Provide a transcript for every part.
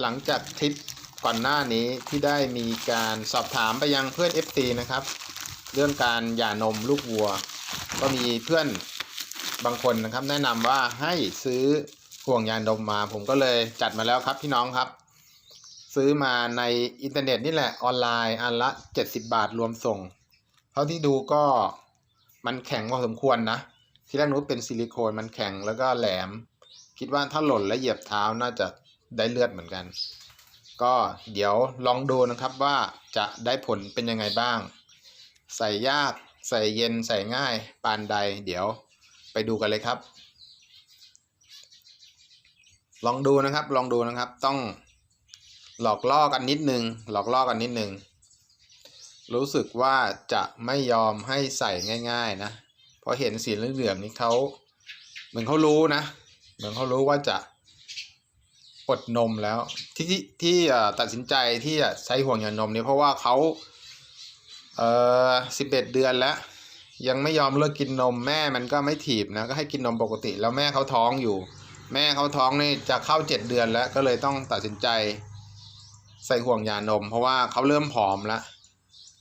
หลังจากคลิปก่อนหน้านี้ที่ได้มีการสอบถามไปยังเพื่อน FT นะครับ เรื่องการหย่านมลูกวัว ก็มีเพื่อนบางคนนะครับ แนะนำว่าให้ซื้อห่วงยานมมา ผมก็เลยจัดมาแล้วครับพี่น้องครับ ซื้อมาในอินเทอร์เน็ตนี่แหละออนไลน์อันละ 70 บาทรวมส่ง เท่าที่ดูก็มันแข็งพอสมควรนะ ที่แรกนึกว่าเป็นซิลิโคนมันแข็งแล้วก็แหลม คิดว่าถ้าหล่นและเหยียบเท้าน่าจะ ได้เลือดเหมือนกัน ก็เดี๋ยวลองดูนะครับว่าจะได้ผลเป็นยังไงบ้าง ใส่ยากใส่เย็นใส่ง่ายปานใด เดี๋ยวไปดูกันเลยครับ ลองดูนะครับลองดูนะครับต้องหลอกล่อกันนิดนึง หลอกล่อกันนิดนึง รู้สึกว่าจะไม่ยอมให้ใส่ง่าย ๆนะเพราะเห็นสีเหลืองๆนี้เขาเหมือนเขารู้นะ เหมือนเขารู้ว่าจะ อดนมแล้ว ที่ที่ที่เอ่อตัดสินใจที่จะใช้ห่วงยางนมเนี่ยเพราะว่าเขาเอ่อสิบเอ็ดเดือนแล้ว ยังไม่ยอมเลิกกินนมแม่มันก็ไม่ถีบนะก็ให้กินนมปกติ แล้วแม่เขาท้องอยู่ แม่เขาท้องนี่จะเข้าเจ็ดเดือนแล้วก็เลยต้องตัดสินใจ ใส่ห่วงยานม เพราะว่าเขาเริ่มผอมแล้ว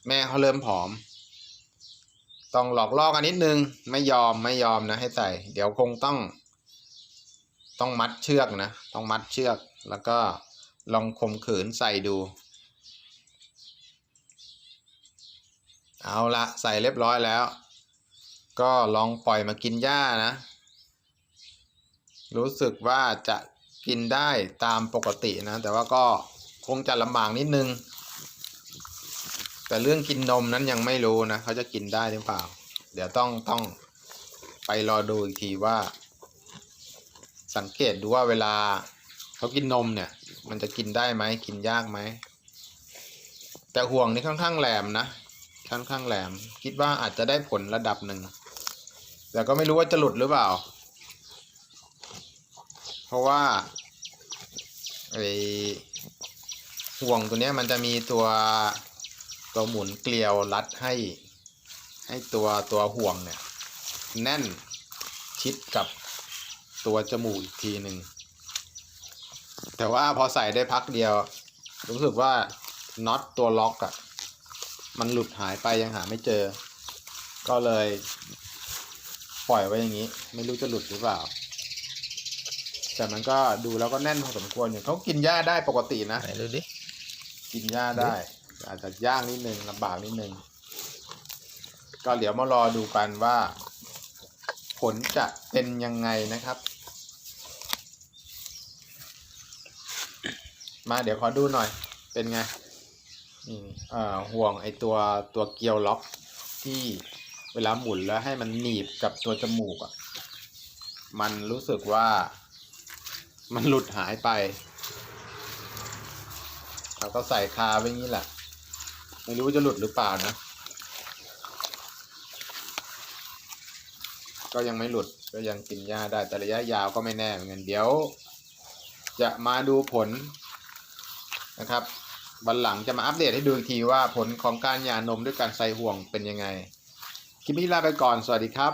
แม่เขาเริ่มผอม ต้องหลอกล่อกันนิดนึงไม่ยอมไม่ยอมนะให้ใส่ เดี๋ยวคงต้อง ต้องมัดเชือกนะ ต้องมัดเชือก แล้วก็ลองข่มขืนใส่ดู เอาละใส่เรียบร้อยแล้ว ก็ลองปล่อยมากินหญ้านะ รู้สึกว่าจะกินได้ตามปกตินะ แต่ว่าก็คงจะลำบากนิดนึง แต่เรื่องกินนมนั้นยังไม่รู้นะ เขาจะกินได้หรือเปล่า เดี๋ยวต้องต้องไปรอดูอีกทีว่า สังเกตดูว่าเวลาเขากินนมเนี่ย มันจะกินได้ไหมกินยากไหม แต่ห่วงนี่ค่อนข้างแหลมนะค่อนข้างแหลม คิดว่าอาจจะได้ผลระดับหนึ่งแต่ก็ไม่รู้ว่าจะหลุดหรือเปล่า เพราะว่าไอห่วงตัวนี้มันจะมีตัวตัวหมุนเกลียวรัดให้ให้ตัวตัวห่วงเนี่ย แน่นชิดกับ ตัวจมูกอีกทีหนึ่ง แต่ว่าพอใส่ได้พักเดียว รู้สึกว่าน็อตตัวล็อกอะ่ะ มันหลุดหายไปยังหาไม่เจอ ก็เลย ปล่อยไว้อย่างนี้ ไม่รู้จะหลุดหรือเปล่า แต่มันก็ดูแล้วก็แน่นพอสมควรอยู่เขากินหญ้าได้ปกตินะไหนดูดิกินหญ้าได้ อาจจะย่างนิดนึงลำบากนิดนึง ก็เดี๋ยวมารอดูกันว่า ผลจะเป็นยังไงนะครับ มาเดี๋ยวขอดูหน่อยเป็นไงนี่เอ่อห่วงไอตัวตัวเกลียวล็อกที่เวลาหมุนแล้วให้มันหนีบกับตัวจมูกอะ่ะมันรู้สึกว่ามันหลุดหายไปเราก็ใส่คาไว้งนี้แหละ ไม่รู้จะหลุดหรือเปล่านะ ก็ยังไม่หลุดก็ยังกินหญ้าได้แต่ระยะยาวก็ไม่แน่เหมือนกันเดี๋ยว จะมาดูผล นะครับวันหลังจะมาอัปเดตให้ดูอีกทีว่าผลของการหย่านมด้วยการใส่ห่วงเป็นยังไง คลิปนี้ลาไปก่อน สวัสดีครับ